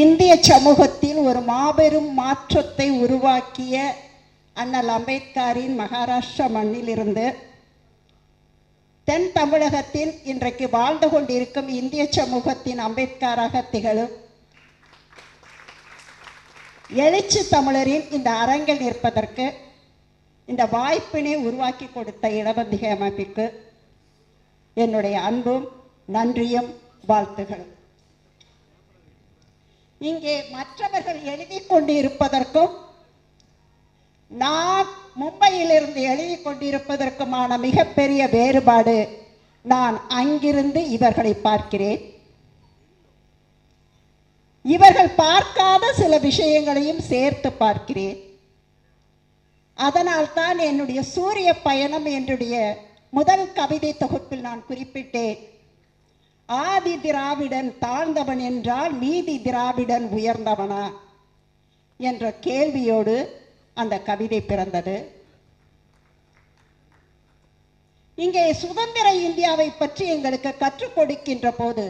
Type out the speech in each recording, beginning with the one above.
இந்திய சமூகத்தில் ஒரு மாபெரும் மாற்றத்தை உருவாக்கிய அண்ணல் அம்பேத்கரின் மகாராஷ்டிரா மண்ணிலிருந்து தென் தமிழகத்தில் இன்றைக்கு வாழ்ந்து கொண்டிருக்கும் இந்திய சமூகத்தின் அம்பேத்கராக திகழும் எழுச்சி தமிழரின் இந்த அரங்கில் நிற்பதற்கு இந்த வாய்ப்பினை உருவாக்கி கொடுத்த இடபந்திகை அமைப்புக்கு என்னுடைய அன்பும் நன்றியும் வாழ்த்துகளும். இங்கே மற்றவர்கள் எழுதி கொண்டிருப்பதற்கும் நான் மும்பையிலிருந்து எழுதி கொண்டிருப்பதற்குமான மிகப்பெரிய வேறுபாடு நான் அங்கிருந்து இவர்களை பார்க்கிறேன். இவர்கள் பார்க்காத சில விஷயங்களையும் சேர்த்து பார்க்கிறேன். அதனால் தான் என்னுடைய சூரிய பயணம் என்னுடைய முதல் கவிதை தொகுப்பில் நான் குறிப்பிட்டேன். ஆதி திராவிடன் தாழ்ந்தவன் என்றால் மீதி திராவிடன் உயர்ந்தவனா? என்ற கேள்வியோடு அந்த கவிதை பிறந்தது. இங்கே சுதந்திர இந்தியாவை பற்றி எங்களுக்கு கற்றுக் கொடுக்கின்ற போது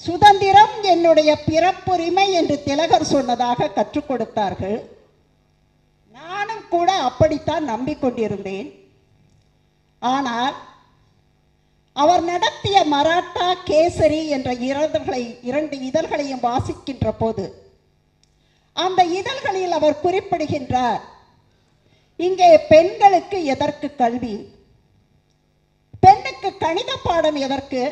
சுதந்திரம் என்னுடைய பிறப்புரிமை என்று திலகர் சொன்னதாக கற்றுக் கொடுத்தார்கள். நானும் கூட அப்படித்தான் நம்பிக்கொண்டிருந்தேன். ஆனால் அவர் நடத்திய மராட்டா கேசரி என்ற இதழ்களை இரண்டு இதழ்களையும் வாசிக்கின்ற போது அந்த இதழ்களில் அவர் குறிப்பிடுகின்றார் இங்கே பெண்களுக்கு எதற்கு கல்வி? பெண்ணுக்கு கணித பாடம் எதற்கு?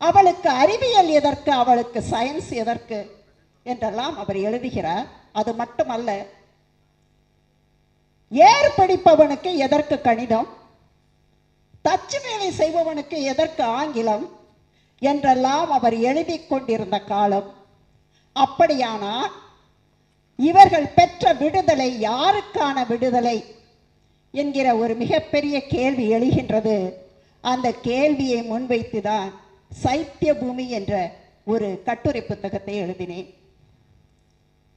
அவளுக்கு அறிவியல் எதற்கு? அவளுக்கு சயின்ஸ் எதற்கு? என்றெல்லாம் அவர் எழுதுகிறார். அது மட்டுமல்ல ஏற்படிப்பவனுக்கு எதற்கு கணிதம்? தச்சு வேலை செய்பவனுக்கு எதற்கு ஆங்கிலம்? என்றெல்லாம் அவர் எழுதி கொண்டிருந்த காலம். அப்படியானால் இவர்கள் பெற்ற விடுதலை யாருக்கான விடுதலை? என்கிற ஒரு மிகப்பெரிய கேள்வி எழுகின்றது. அந்த கேள்வியை முன்வைத்துதான் சைத்திய பூமி என்ற ஒரு கட்டுரை புத்தகத்தை எழுதினேன்.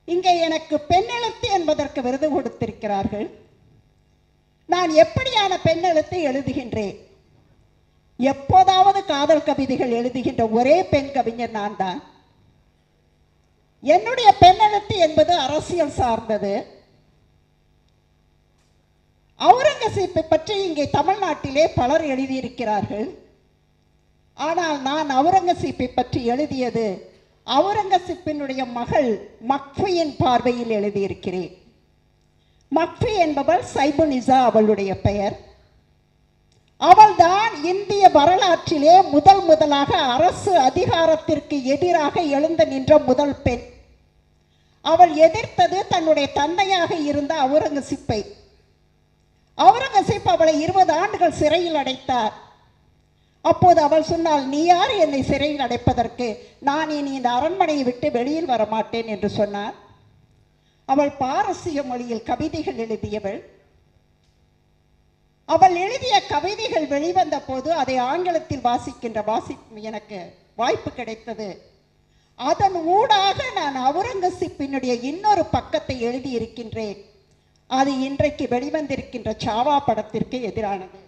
இங்கே எனக்கு பெண்ணெழுத்து என்பதற்கு விருது கொடுத்திருக்கிறார்கள். நான் எப்படியான பெண்ணெழுத்தை எழுதுகின்றேன்? எப்போதாவது காதல் கவிதைகள் எழுதுகின்ற ஒரே பெண் கவிஞர் நான் தான் என்னுடைய பெண்ணெழுத்து என்பது அரசியல் சார்ந்தது. அவுரங்கசீப்பை பற்றி இங்கே தமிழ்நாட்டிலே பலர் எழுதியிருக்கிறார்கள். ஆனால் நான் அவுரங்கசீப்பை பற்றி எழுதியது அவுரங்கசீப்பினுடைய மகள் மக்ஃபியின் பார்வையில் எழுதியிருக்கிறேன். மக்ஃபி என்பவள் சைபுனிசா அவளுடைய பெயர். அவள்தான் இந்திய வரலாற்றிலே முதல் முதலாக அரசு அதிகாரத்திற்கு எதிராக எழுந்து நின்ற முதல் பெண். அவள் எதிர்த்தது தன்னுடைய தந்தையாக இருந்த அவுரங்கசீப்பை. அவுரங்கசீப் அவளை இருபது ஆண்டுகள் சிறையில் அடைத்தார். அப்போது அவள் சொன்னால் நீ யார் என்னை சிறையில் அடைப்பதற்கு? நான் இனி இந்த அரண்மனையை விட்டு வெளியில் வர மாட்டேன் என்று சொன்னார். அவள் பாரசீக மொழியில் கவிதைகள் எழுதியவள். அவள் எழுதிய கவிதைகள் வெளிவந்த போது அதை ஆங்கிலத்தில் வாசிக்கின்ற வாசி எனக்கு வாய்ப்பு கிடைத்தது. அதன் ஊடாக நான் அவுரங்கசீப்பினுடைய இன்னொரு பக்கத்தை எழுதியிருக்கின்றேன். அது இன்றைக்கு வெளிவந்திருக்கின்ற சாவா படத்திற்கு எதிரானது.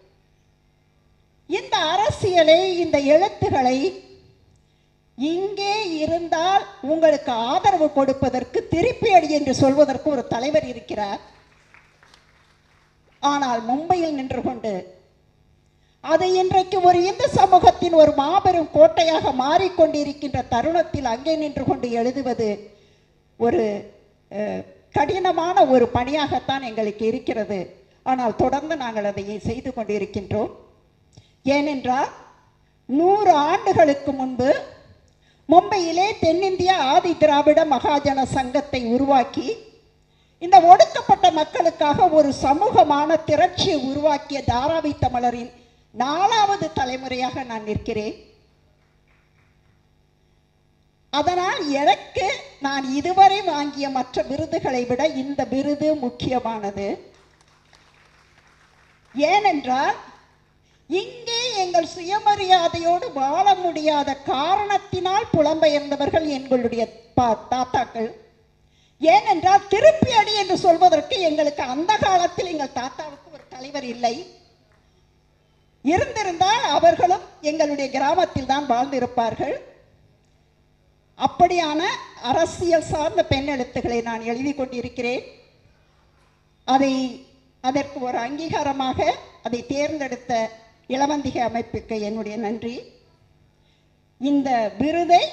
இந்த அரசியலை இந்த எழுத்துக்களை இங்கே இருந்தால் உங்களுக்கு ஆதரவு கொடுப்பதற்கு திருப்பி அடி என்று சொல்வதற்கு ஒரு தலைவர் இருக்கிறார். ஆனால் மும்பையில் நின்று கொண்டு அது இன்றைக்கு ஒரு இந்து சமூகத்தின் ஒரு மாபெரும் கோட்டையாக மாறிக்கொண்டிருக்கின்ற தருணத்தில் அங்கே நின்று கொண்டு எழுதுவது ஒரு கடினமான ஒரு பணியாகத்தான் எங்களுக்கு இருக்கிறது. ஆனால் தொடர்ந்து நாங்கள் அதை செய்து கொண்டிருக்கின்றோம். ஏனென்றால் நூறு ஆண்டுகளுக்கு முன்பு மும்பையிலே தென்னிந்திய ஆதி திராவிட மகாஜன சங்கத்தை உருவாக்கி இந்த ஒடுக்கப்பட்ட மக்களுக்காக ஒரு சமூகமான திரட்சியை உருவாக்கிய தாராவி தமிழரின் நாலாவது தலைமுறையாக நான் நிற்கிறேன். அதனால் எனக்கு நான் இதுவரை வாங்கிய மற்ற விருதுகளை விட இந்த விருது முக்கியமானது. ஏனென்றால் இங்கு எங்கள் சுயமரியாதையோடு வாழ முடியாத காரணத்தினால் புலம்பெயர்ந்தவர்கள் எங்களுடைய தாத்தாக்கள். ஏனென்றால் திருப்பி அடி என்று சொல்வதற்கு எங்களுக்கு அந்த காலத்தில் எங்கள் தாத்தாவுக்கு ஒரு தலைவர் இல்லை. இருந்திருந்தால் அவர்களும் எங்களுடைய கிராமத்தில் தான் வாழ்ந்திருப்பார்கள். அப்படியான அரசியல் சார்ந்த பெண் எழுத்துக்களை நான் எழுதி கொண்டிருக்கிறேன். அதை அதற்கு ஒரு அங்கீகாரமாக அதை தேர்ந்தெடுத்த இளவந்திகை அமைப்புக்கு என்னுடைய நன்றி. இந்த விருதை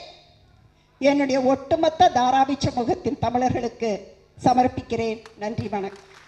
என்னுடைய ஒட்டுமொத்த தாராவி சமூகத்தின் தமிழர்களுக்கு சமர்ப்பிக்கிறேன். நன்றி வணக்கம்.